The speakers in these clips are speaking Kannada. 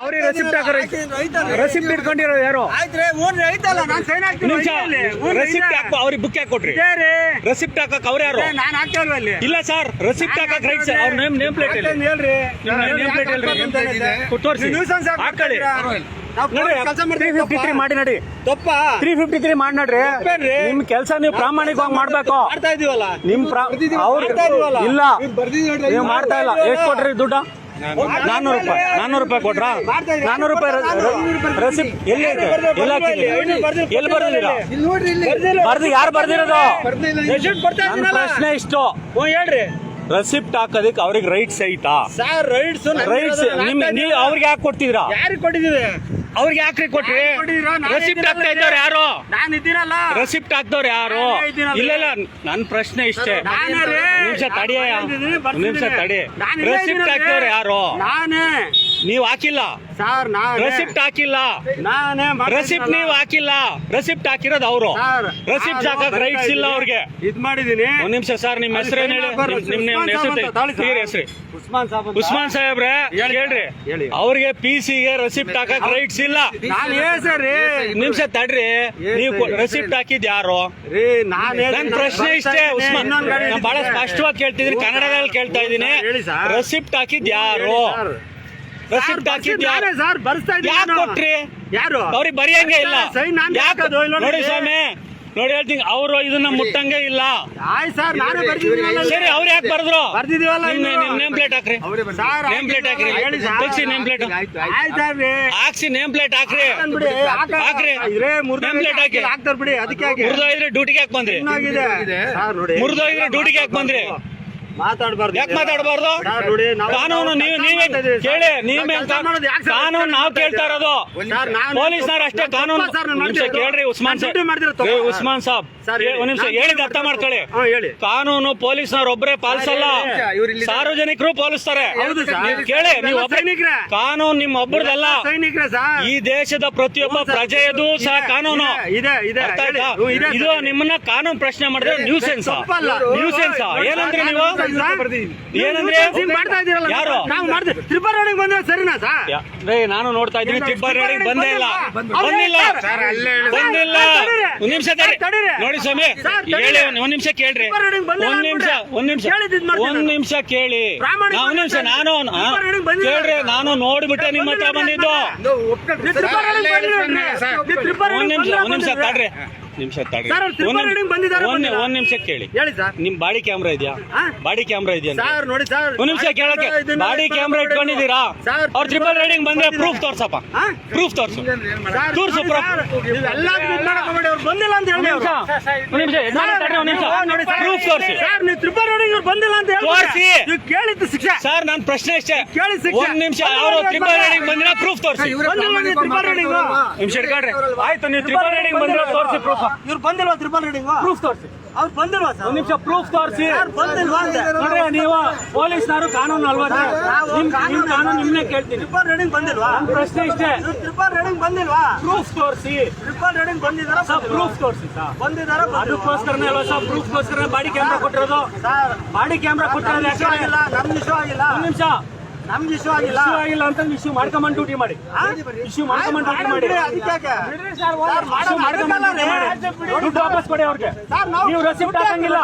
ಅವ್ರಿಗೆ ರೆಸಿಪ್ಟ್ ಹಾಕೋರು ರೆಸಿಪ್ಟ್ ಇಟ್ಕೊಂಡಿರೋ ಯಾರು? ರೆಸಿಪ್ಟ್ ಇದೆ. ಅವ್ರಿಗೆ ಬುಕ್ ಕೊಟ್ರಿ. ರೆಸಿಪ್ಟ್ ಹಾಕಕ್ ಅವ್ರು ಯಾರು? ಇಲ್ಲ ಸರ್ ರೆಸಿಪ್ಟ್ ಹಾಕಕ್ ರೈಟ್ ಸರ್ ಅವ್ರ ನೇಮ್ ಪ್ಲೇಟ್ ಹೇಳ್ರಿ. ಪ್ಲೇಟ್ ಹೇಳ್ರಿ. ತೋರಿಸಿ ಹಾಕೊಳ್ಳಿ ಮಾಡಿ ನಡಿ ತಪ್ಪ ತ್ರೀ ಫಿಫ್ಟಿ ತ್ರೀ ಮಾಡಿ ನಡ್ರಿ? ನಿಮ್ ಕೆಲಸ ನೀವು ಪ್ರಾಮಾಣಿಕವಾಗಿ ಮಾಡ್ಬೇಕು. ನಿಮ್. ಇಲ್ಲ. ನೀವು ಮಾಡ್ತಾ ಇಲ್ಲ. ಎಷ್ಟು ಕೊಟ್ರಿ ದುಡ್ಡು? ನಾನ್ನೂರು ರೂಪಾಯಿ. ನಾನ್ನೂರು ರೂಪಾಯಿ ಕೊಟ್ರಾ? ನಾನ್ನೂರು ರೂಪಾಯಿ ರೆಸಿಪ್ಟ್ ಎಲ್ಲಿ ಐತೆ ಎಲ್ಲಿ ಎಲ್ಲಿ ಬರ್ದಿದ್ದೀರಾ? ಬರ್ದು ಯಾರು ಬರ್ದಿರೋದು? ನನ್ನ ಪ್ರಶ್ನೆ ಇಷ್ಟು. ಹೇಳ್ರಿ. ರೆಸಿಪ್ಟ್ ಹಾಕೋದಕ್ಕೆ ಅವ್ರಿಗೆ ರೈಟ್ಸ್ ಐತಾ? ಸರ್ ರೈಟ್ಸ್ ರೈಟ್ಸ್ ನಿಮ್ ನೀವು ಅವ್ರಿಗೆ ಯಾಕೆ ಕೊಡ್ತಿದ್ರಾ ಯಾರಿಗೆ ಕೊಟ್ಟಿದ್ದೀವಿ ಅವ್ರಿಗೆ ಯಾಕ್ರಿ ಕೊಟ್ರಿ? ರೆಸಿಪ್ಟ್ ಹಾಕ್ತಾ ಇದ್ದವ್ರು ಯಾರು? ನಾನು ಇದ್ದೀನಲ್ಲ. ರೆಸಿಪ್ಟ್ ಹಾಕ್ದವ್ರು ಯಾರು? ಇಲ್ಲ ಇಲ್ಲ ನನ್ನ ಪ್ರಶ್ನೆ ಇಷ್ಟೇ. ನಾನೇ. ನಿಮಿಷ ತಡಿಯ ನಿಮಿಷ ತಡಿ. ರೆಸಿಪ್ಟ್. ಹಾಕ್ದವ್ರು ಯಾರು? ನಾನೇ. ನೀವು ಹಾಕಿಲ್ಲ. ಸರ್ ನಾನು ರೆಸಿಪ್ಟ್ ಹಾಕಿಲ್ಲ. ನಾನೇ ರೆಸಿಪ್ಟ್ ನೀವು ಹಾಕಿಲ್ಲ. ರೆಸಿಪ್ಟ್ ಹಾಕಿರೋದು ಅವರು. ಸರ್, ರೆಸಿಪ್ಟ್ ಹಾಕಕ್ ರೈಟ್ಸ್ ಇಲ್ಲ. ಅವ್ರಿಗೆ. ಇದ್ ಮಾಡಿದೀನಿ ಒಂದ್ ನಿಮಿಷ ಸರ್ ನಿಮ್ಮ ಹೆಸರು ಏನ್ ಹೇಳಿ? ನಿಮ್ ನಿಮ್ ಉಸ್ಮಾನ್ ಹೆಸರು ಹೆಸರು. ಉಸ್ಮಾನ್ ಸಾಬ್ ಉಸ್ಮಾನ್ ಸಾಹೇಬ್ರೆ ಹೇಳ್ರಿ ಹೇಳಿ. ಅವ್ರಿಗೆ ಪಿ ಗೆ ರೆಸಿಪ್ಟ್ ಹಾಕಕ್ ರೈಟ್ಸ್ ಇಲ್ಲ. ನಾನ್ ಏನ್ ಸರ್ ನಿಮಿಷ ತಡ್ರಿ. ನೀವು ರೆಸಿಪ್ಟ್ ಹಾಕಿದ್ ಯಾರು? ರೀ ನಾನ್ ನನ್ ಪ್ರಶ್ನೆ ಇಷ್ಟೇ ಉಸ್ಮಾನ್. ಬಹಳ ಸ್ಪಷ್ಟವಾಗಿ ಕೇಳ್ತಿದ್ದೀನಿ ಕನ್ನಡದಲ್ಲಿ ಕೇಳ್ತಾ ಸರ್. ರೆಸಿಪ್ಟ್ ಹಾಕಿದ್ ಯಾರು? ರೆಸಿಪ್ಟ್ ಹಾಕಿದ್ ಯಾರು ಸರ್ ಬರ್ಸ್ತಾ ಯಾಕೆ. ಕೊಟ್ರಿ? ಯಾರು? ಅವ್ರಿಗೆ ಬರೆಯಂಗೆ ಇಲ್ಲ. ಸೈ ನಾನ್ ಯಾಕೆ ಹಾಕೋದು, ಇಲ್ಲ ನೋಡಿ ನೋಡಿ. ಸ್ವಾಮಿ ನೋಡಿ ಹೇಳ್ತೀನಿ ಅವರು ಇದನ್ನ ಮುಟ್ಟಂಗೆ ಇಲ್ಲ. ಆಯ್ತು ಸರ್ ನಾನೇ ಬರ್ದಿದ್ದೀನಿ ಸರಿ ಅವ್ರು ಯಾಕೆ ಬರ್ದ್ರು? ಬರ್ದಿದೀವಲ್ಲ ನಿಮ್ ಇನ್ನು. ನೇಮ್ ಪ್ಲೇಟ್ ಹಾಕ್ರಿ. ಸರ್ ನೇಮ್ ಪ್ಲೇಟ್ ಹಾಕ್ರಿ. ಹೇಳಿ ಸರ್. ತೆಗ್ಸಿ ನೇಮ್ ಪ್ಲೇಟ್ ಆಯ್ತು ಸರ್ ರೀ. ಹಾಕ್ಸಿ ನೇಮ್ ಪ್ಲೇಟ್ ಹಾಕ್ರಿ. ಹಾಕ್ರಿ ಇದ್ರೆ ಪ್ಲೇಟ್ ಹಾಕಿ. ಹಾಕ್ತಾರ ಬಿಡಿ ಅದಕ್ಕೆ ಹಾಕಿ. ಮುರಿದೋಯ್ದ್ರೆ ಡ್ಯೂಟಿಗೆ ಹಾಕ್ ಬಂದ್ರಿ? ಮುರಿದೋಗಿದ್ರೆ ಸರ್ ನೋಡಿ. ಮುರಿದೋಯ್ದ್ರೆ ಡ್ಯೂಟಿಗೆ ಹಾಕ್ ಬಂದ್ರಿ? ಮಾತಾಡಬಾರ್ದು. ಯಾಕೆ ಮಾತಾಡಬಾರ್ದು? ಕಾನೂನು ನೀವು ನೀವೇ ಕೇಳಿ ನೀವೇ ಕಾನೂನು ನಾವು ಕೇಳ್ತಾ ಇರೋದು. ಪೊಲೀಸ್ನವ್ರು ಅಷ್ಟೇ ಕಾನೂನು ಕೇಳ್ರಿ ಉಸ್ಮಾನ್ ಉಸ್ಮಾನ್ ಸಾಬ್. ಒಂದ್ ನಿಮಿಷ ಹೇಳಿದ ಅರ್ಥ ಮಾಡ್ಕೊಳ್ಳಿ. ಹೇಳಿ. ಕಾನೂನು ಪೊಲೀಸ್ನವ್ರು ಒಬ್ಬರೇ ಪಾಲಿಸಲ್ಲ. ಸಾರ್ವಜನಿಕರು ಪಾಲಿಸ್ತಾರೆ. ಕೇಳಿ ನೀವು. ಕಾನೂನು ನಿಮ್ಮ ಒಬ್ಬರದಲ್ಲ ಈ ದೇಶದ ಪ್ರತಿಯೊಬ್ಬ ಪ್ರಜೆಯದು ಸಹ ಕಾನೂನು. ಇದೆ ನಿಮ್ಮನ್ನ ಕಾನೂನು ಪ್ರಶ್ನೆ ಮಾಡಿದ್ರೆ ನ್ಯೂಸೆನ್ಸ್ ತಪ್ಪಲ್ಲ. ನ್ಯೂಸೆನ್ಸ್ ಏನಂದ್ರೆ ನೀವು? ಏನಂದ್ರೆ ಯಾರು? ತ್ರಿಪುರ ರೋಡಿಗೆ ಬಂದ್ರೆ ಸರಿನಾ ಸರ್? ನಾನು ನೋಡ್ತಾ ಇದ್ದೀನಿ. ತಿಬ್ಬರ್ ಬಂದೇ ಇಲ್ಲ. ಬಂದಿಲ್ಲ. ಬಂದಿಲ್ಲ. ಒಂದ್ ನಿಮಿಷ ತಡಿ ತಡೀರಿ. ಸ್ವಾಮಿ. ಹೇಳಿ ಒಂದ್ ನಿಮಿಷ ಕೇಳ್ರಿ. ಒಂದ್ ನಿಮಿಷ. ಒಂದ್ ನಿಮಿಷ. ಕೇಳಿದ್ದು ಇದ್ ಮಾಡ್ತೀನಿ ಒಂದ್ ನಿಮಿಷ ಕೇಳಿ. ಒಂದ್ ನಿಮಿಷ ನಾನು ಕೇಳ್ರಿ ನಾನು ನೋಡ್ಬಿಟ್ಟೆ ನಿಮ್ಮ ಹತ್ರ ಬಂದಿದ್ದು. ಒಂದ್ ನಿಮಿಷ ಒಂದ್ ನಿಮಿಷ ಬಂದಿಲ್ಲ. ನಿಮಿಷ ತಡ್ರಿ ಸರ್, ಅವ್ರು ಒಂದ್ ತ್ರಿಪುರ ನಿಮಿಷ- ಬಂದಿದ್ದಾರೆ, ಒಂದ್ ಬಂದಿಲ್ಲ. ಒಂದ್ ನಿಮಿಷ ಕೇಳಿ. ಹೇಳಿ ಸರ್ ನಿಮ್ ಬಾಡಿ ಕ್ಯಾಮ್ರಾ ಇದೆಯಾ? ಬಾಡಿ ಕ್ಯಾಮ್ರಾ ಇದೆಯಾ ಸರ್ ನೋಡಿ ಸರ್ ಒಂದ್ ನಿಮಿಷ ಕೇಳಕ್ಕೆ. ಬಾಡಿ ಕ್ಯಾಮ್ರಾ ಇಟ್ಕೊಂಡಿದ್ದೀರಾ? ಸರ್, ಅವ್ರ ಟ್ರಿಪಲ್ ರೈಡಿಂಗ್ ಬಂದ್ರೆ ಪ್ರೂಫ್ ತೋರ್ಸಪ್ಪ. ಹಾ? ಪ್ರೂಫ್ ತೋರ್ಸು. ಸರ್, ತೋರ್ಸು ಪ್ರೂಫ್ ಅವ್ರು ಬಂದಿಲ್ಲ ಅಂತ ಹೇಳಿ ನಿಮಿಷ. ಒಂದ್ ನಿಮಿಷ ಯಜಮಾನ ತಡ್ರಿ ಒಂದ್ ನಿಮಿಷ. ನೋಡಿ ಸರ್, ಪ್ರೂಫ್ ತೋರ್ಸಿ. ಸರ್ ನೀವು ತ್ರಿಪುರ ರೋಡಿಗೆ ಇವ್ರು ಬಂದಿಲ್ಲ ಅಂತ ಹೇಳಿ ತೋರ್ಸಿ. ನೀವು ಕೇಳಿದ್ದು ಶಿಕ್ಷೆ. ಸರ್ ನಾನ್ ಪ್ರಶ್ನೆ ಇಷ್ಟೇ ಕೇಳಿ ಶಿಕ್ಷೆ. ಒಂದ್ ನಿಮಿಷ ಅವರು ಟ್ರಿಪಲ್ ರೈಡಿಂಗ್ ಬಂದಿರ ಪ್ರೂಫ್ ತೋರಿಸಿ. ಬಂದಿಲ್ಲ ನೀವು ರೋಡಿಗೆ ನಿಮಿಷ ಇಟ್ಕೊಳ್ರಿ ಆಯ್ತು ನೀವು ತ್ರಿಪಲ್ ರೈಡಿಂಗ್ ಬಂದ್ರೆ ತೋರ್ಸಿ ಪ್ರೂಫ್ ಇವ್ರು ಬಂದಿಲ್ವಾ ತ್ರಿಪಲ್ ರೀಡಿಂಗ್ ಪ್ರೂಫ್ ತೋರಿಸಿ. ಅವ್ರು ಬಂದಿಲ್ವಾ ಸರ್? ಒಂದ್ ನಿಮಿಷ ಪ್ರೂಫ್ ತೋರಿಸಿ. ಬಂದಿಲ್ವಾ ನೋಡ್ರಿ ನೀವು ಪೊಲೀಸ್ನವರು ಕಾನೂನು ಅಲ್ವಾ ನಿಮ್ ಕಾನೂನು ನಿಮ್ ಕಾನೂನು ನಿಮ್ನೆ ಕೇಳ್ತೀನಿ. ತ್ರಿಪುರ ರೋಡಿಗೆ ಬಂದಿಲ್ವಾ? ನನ್ ಪ್ರಶ್ನೆ ಇಷ್ಟೇ. ಇವ್ರು ರೀಡಿಂಗ್ ಬಂದಿಲ್ವಾ? ಪ್ರೂಫ್ ತೋರಿಸಿ. ತ್ರಿಪಲ್ ರೆಡಿಂಗ್ ಬಂದಿದಾರ ಸರ್ ಪ್ರೂಫ್ ತೋರಿಸಿ ಸರ್. ಬಂದಿದಾರ ಅದಕ್ಕೋಸ್ಕರನೇ ಅಲ್ವಾ ಸರ್ ಪ್ರೂಫ್ಗೋಸ್ಕರ ಬಾಡಿ ಕ್ಯಾಮ್ರಾ ಕೊಟ್ಟಿರೋದು? ಸರ್ ಬಾಡಿ ಕ್ಯಾಮ್ರಾ ಕೊಟ್ಟಿರೋದು ಯಾಕೆ? ಆಗಿಲ್ಲ ಆಗಿಲ್ಲ ಒಂದ್ ನಿಮಿಷ. ನಮ್ಗೆ ಇಶ್ಯೂ ಆಗಿಲ್ಲ. ಇಶ್ಯೂ ಆಗಿಲ್ಲ ಅಂತ ಇಶ್ಯೂ ಮಾಡ್ಕೊಂಬಂದು ಡ್ಯೂಟಿ ಮಾಡಿ. ಇಶ್ಯೂ ಮಾಡ್ಕೊಂಬಂದು ಡ್ಯೂಟಿ ಮಾಡಿ. ದುಡ್ಡು ವಾಪಸ್ ಕೊಡಿ ಅವ್ರಿಗೆ. ನೀವು ರೆಸಿಪ್ಟ್ ಹಾಕಂಗಿಲ್ಲ?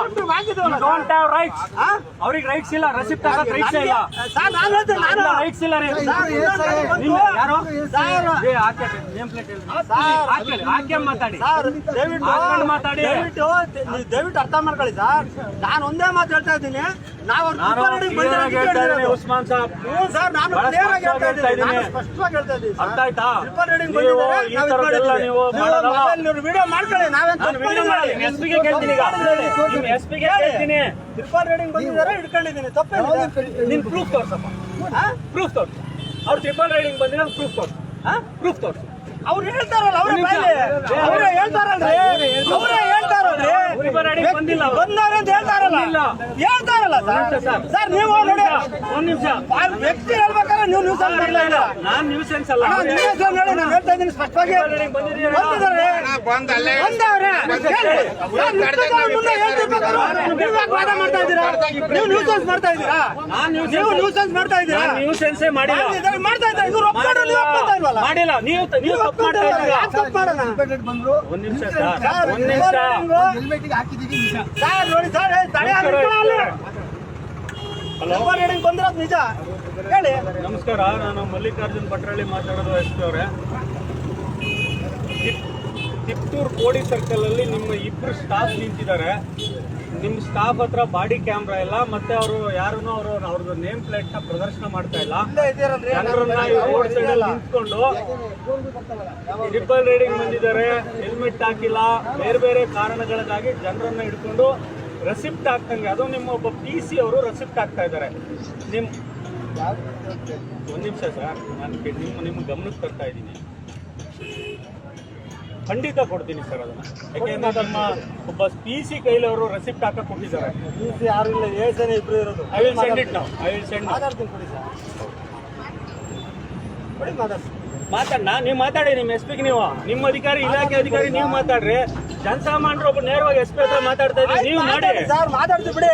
ಡೋಂಟ್ ಹ್ಯಾವ್ ರೈಟ್ಸ್ ಹಾ? ಅವ್ರಿಗೆ ರೈಟ್ಸ್ ಇಲ್ಲ ರೆಸಿಪ್ಟ್ ಹಾಕಕ್ ರೈಟ್ಸ್ ಇಲ್ಲ. ಸರ್ ನಾನು ಹೇಳ್ತೀನಿ ನಾನು ರೈಟ್ಸ್ ಇಲ್ಲ ರೀ. ಯಾರು? ಸರ್, ಏ, ಹಾಕ್ಯಾರಿ, name plate ಹೇಳಿ. ಹಾಕ್ಯಾಮ್ ಮಾತಾಡಿ. ಸರ್, ದಯವಿಟ್ಟು ಮಾತಾಡಿ. ದಯವಿಟ್ಟು ಅರ್ಥ ಮಾಡ್ಕೊಳ್ಳಿ ಸರ್ ನಾನು ಒಂದೇ ಮಾತು ಹೇಳ್ತಾ ಇದ್ದೀನಿ. ನಾವು. ಉಸ್ಮಾನ್ ಸಾಬ್. ಅರ್ಥ ಆಯ್ತಾ ನೀವು ಈ. ವಿಡಿಯೋ ಮಾಡ್ಕೊಳ್ಳಿ ಎಸ್ ಪಿಗೆ ಕೇಳ್ತೀನಿ ಈಗ. ನಿಮ್ಮ ಎಸ್ ಪಿಗೆ ಕೇಳ್ತೀನಿ. ರೈಡಿಂಗ್ ರೋಡಿಗೆ ಬಂದಿದ್ದಾರೆ ಹಿಡ್ಕೊಂಡಿದ್ದೀನಿ. ತಪ್ಪೇನಿದೆ. ನಿನ್ ಪ್ರೂಫ್ ತೋರ್ಸಪ್ಪ. ಪ್ರೂಫ್ ತೋರ್ಸು. ಅವ್ರು ಟ್ರಿಪಲ್ ರೈಡಿಂಗ್ ಬಂದಿರೋ ಪ್ರೂಫ್ ತೋರ್ಸು. ಪ್ರೂಫ್ ತೋರ್ಸು. ಅವ್ರು ಹೇಳ್ತಾರಲ್ಲ ಅವ್ರ ಮೇಲೆ ಅವ್ರ ಹೇಳ್ತಾರಲ್ರಿ. ಅವರೇ ಬಂದಿಲ್ಲ. ಬಂದಾರೆ ಅಂತ ಹೇಳ್ತಾರಲ್ಲ. ಹೇಳ್ತಾರಲ್ಲ ಸರ್. ಸರ್. ನೀವು ನೋಡಿ. ಒಂದ್ ನಿಮಿಷ. ಆ ವ್ಯಕ್ತಿ ಹೇಳ್ಬೇಕಾದ್ರೆ ನೀವು ನ್ಯೂಸ್ ಅಂತ ಇಲ್ಲ ಇಲ್ಲ. ನಾನ್ ನ್ಯೂಸ್ ಹೇಳ್ತಾ ಇದ್ದೀನಿ ಸ್ಪಷ್ಟವಾಗಿ. ಬಂದಿದ್ದೀರಾ? ಬಂದಿದ್ದಾರೆ ಬಂದವ್ರೆ. ಮಾಡ್ತಾ ಇದ್ದೀರಾ ನೀವು ಮಾಡ್ತಾ ಇದ್ದೀರಾ ನೀವು ಮಾಡ್ತಾ ಮಾಡ್ತಾ ನೀವು ಹಾಕಿದೀವಿ ನಿಜ ಹೇಳಿ ನಮಸ್ಕಾರ ನಾನು ಮಲ್ಲಿಕಾರ್ಜುನ್ ಪಟ್ರಳ್ಳಿ ಮಾತಾಡೋದು ಎಷ್ಟು ಅವರೇ ತಿಪ್ಟೂರ್ ಕೋಡಿ ಸರ್ಕಲ್ ಅಲ್ಲಿ ನಿಮ್ಮ ಇಬ್ರು ಸ್ಟಾಫ್ ನಿಂತಿದ್ದಾರೆ. ನಿಮ್ಮ ಸ್ಟಾಫ್ ಹತ್ರ ಬಾಡಿ ಕ್ಯಾಮ್ರಾ ಇಲ್ಲ ಮತ್ತೆ ಅವರು ಯಾರನ್ನೂ ಅವರು ಅವ್ರದ್ದು ನೇಮ್ ಪ್ಲೇಟ್ನ ಪ್ರದರ್ಶನ ಮಾಡ್ತಾ ಇಲ್ಲ. ಜನರನ್ನ ರೋಡ್ ಸೈಡ್ ಅಲ್ಲಿ ನಿಂತ್ಕೊಂಡು ಟ್ರಿಪಲ್ ರೈಡಿಂಗ್ ಬಂದಿದ್ದಾರೆ ಹೆಲ್ಮೆಟ್ ಹಾಕಿಲ್ಲ ಬೇರೆ ಬೇರೆ ಕಾರಣಗಳಿಗಾಗಿ ಜನರನ್ನ ಹಿಡ್ಕೊಂಡು ರೆಸಿಪ್ಟ್ ಹಾಕ್ತಂಗೆ ಅದು ನಿಮ್ಮ ಒಬ್ಬ ಪಿ ಸಿ ಅವರು ರೆಸಿಪ್ಟ್ ಹಾಕ್ತಾ ಇದ್ದಾರೆ. ನಿಮ್ ಒಂದ್ ನಿಮಿಷ ಸರ್ ನಾನು ನಿಮ್ಮ ನಿಮ್ಮ ಗಮನಕ್ಕೆ ತರ್ತಾ ಇದ್ದೀನಿ. ಖಂಡಿತ ಕೊಡ್ತೀನಿ ಸರ್ ಅದನ್ನ. ಯಾಕೆಂದ್ರೆ ನಮ್ಮ ಒಬ್ಬ ಪಿ ಸಿ ಕೈಲಿ ಅವರು ರೆಸಿಪ್ಟ್ ಹಾಕಕ್ ಕೊಟ್ಟಿದ್ದಾರೆ. ಸಿ ಯಾರು ಇಲ್ಲ ಏಳು ಜನ ಇಬ್ರು ಇರೋದು. ಐ ವಿಲ್ ಸೆಂಡ್ ಇಟ್ ನಾವು ಐ ವಿಲ್ ಸೆಂಡ್ ಮಾತಾಡ್ತೀನಿ ಕೊಡಿ ಸರ್. ಕೊಡಿ ಮಾತಾಡ್ತೀನಿ. ಮಾತಾಡ ನೀವು ಮಾತಾಡಿ ನಿಮ್ಮ ಎಸ್ ಪಿಗೆ ನೀವು. ನಿಮ್ಮ ಅಧಿಕಾರಿ ಇಲಾಖೆ ಅಧಿಕಾರಿ ನೀವು ಮಾತಾಡ್ರಿ. ಜನಸಾಮಾನ್ಯರು ಒಬ್ಬ ನೇರವಾಗಿ ಎಸ್ ಪಿ ಹತ್ರ ಮಾತಾಡ್ತಾ ಇದ್ದೀವಿ ನೀವು ಮಾಡಿ. ಸರ್ ಮಾತಾಡ್ತೀವಿ ಬಿಡಿ.